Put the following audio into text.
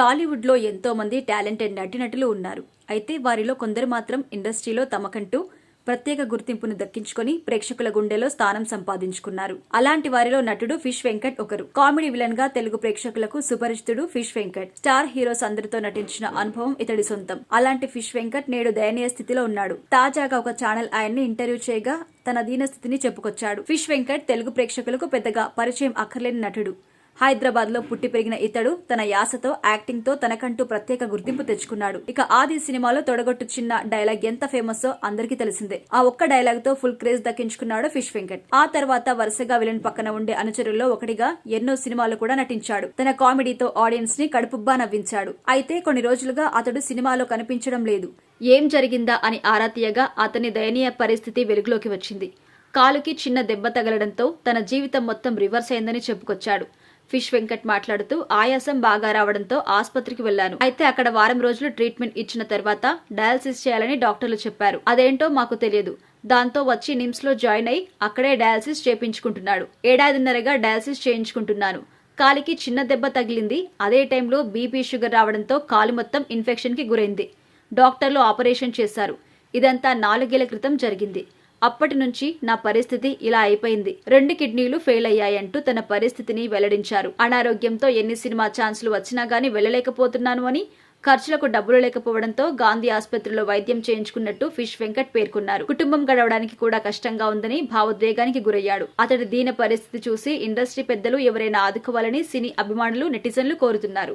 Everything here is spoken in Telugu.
టాలీవుడ్లో ఎంతోమంది ఎంతో మంది టాలెంటెడ్ నటినటులు ఉన్నారు. అయితే వారిలో కొందరు మాత్రం ఇండస్ట్రీలో తమకంటూ ప్రత్యేక గుర్తింపును దక్కించుకొని ప్రేక్షకుల గుండెలో స్థానం సంపాదించుకున్నారు. అలాంటి వారిలో నటుడు ఫిష్ వెంకట్ ఒకరు. కామెడీ విలన్గా తెలుగు ప్రేక్షకులకు సుపరిచితుడు ఫిష్ వెంకట్. స్టార్ హీరోస్ అందరితో నటించిన అనుభవం ఇతడి సొంతం. అలాంటి ఫిష్ వెంకట్ నేడు దయనీయ స్థితిలో ఉన్నాడు. తాజాగా ఒక ఛానల్ ఆయన్ని ఇంటర్వ్యూ చేయగా తన దీన స్థితిని చెప్పుకొచ్చాడు. ఫిష్ వెంకట్ తెలుగు ప్రేక్షకులకు పెద్దగా పరిచయం అక్కర్లేని నటుడు. హైదరాబాద్లో పుట్టి పెరిగిన ఇతడు తన యాసతో యాక్టింగ్తో తనకంటూ ప్రత్యేక గుర్తింపు తెచ్చుకున్నాడు. ఇక ఆది సినిమాలో తొడగొట్టు చిన్న డైలాగ్ ఎంత ఫేమస్సో అందరికీ తెలిసిందే. ఆ ఒక్క డైలాగ్తో ఫుల్ క్రేజ్ దక్కించుకున్నాడు ఫిష్ వెంకట్. ఆ తర్వాత వరుసగా విలన్ పక్కన ఉండే అనుచరుల్లో ఒకటిగా ఎన్నో సినిమాలు కూడా నటించాడు. తన కామెడీతో ఆడియన్స్ని కడుపుబ్బా నవ్వించాడు. అయితే కొన్ని రోజులుగా అతడు సినిమాలో కనిపించడం లేదు. ఏం జరిగిందా అని ఆరా తీయగా అతని దయనీయ పరిస్థితి వెలుగులోకి వచ్చింది. కాలుకి చిన్న దెబ్బ తగలడంతో తన జీవితం మొత్తం రివర్స్ అయిందని చెప్పుకొచ్చాడు. ఫిష్ వెంకట్ మాట్లాడుతూ ఆయాసం బాగా రావడంతో ఆసుపత్రికి వెళ్ళాను అయితే అక్కడ వారం రోజులు ట్రీట్మెంట్ ఇచ్చిన తర్వాత డయాలసిస్ చేయాలని డాక్టర్లు చెప్పారు. అదేంటో మాకు తెలియదు. దాంతో వచ్చి నిమ్స్లో జాయిన్ అయి అక్కడే డయాలసిస్ చేపించుకుంటున్నాడు. ఏడాదిన్నరగా డయాలసిస్ చేయించుకుంటున్నాను. కాలికి చిన్న దెబ్బ తగిలింది. అదే టైంలో బీపీ షుగర్ రావడంతో కాలు మొత్తం ఇన్ఫెక్షన్కి గురైంది. డాక్టర్లు ఆపరేషన్ చేశారు. ఇదంతా నాలుగేళ్ళ క్రితం జరిగింది. అప్పటి నుంచి నా పరిస్థితి ఇలా అయిపోయింది. రెండు కిడ్నీలు ఫెయిల్ అయ్యాయంటూ తన పరిస్థితిని వెల్లడించారు. అనారోగ్యంతో ఎన్ని సినిమా ఛాన్సులు వచ్చినా గానీ వెళ్ళలేకపోతున్నాను అని ఖర్చులకు డబ్బులు లేకపోవడంతో గాంధీ ఆసుపత్రిలో వైద్యం చేయించుకున్నట్టు ఫిష్ వెంకట్ పేర్కొన్నారు. కుటుంబం గడవడానికి కూడా కష్టంగా ఉందని భావోద్వేగానికి గురయ్యాడు. అతడి దీన పరిస్థితి చూసి ఇండస్ట్రీ పెద్దలు ఎవరైనా ఆదుకోవాలని సినీ అభిమానులు నెటిజన్లు కోరుతున్నారు.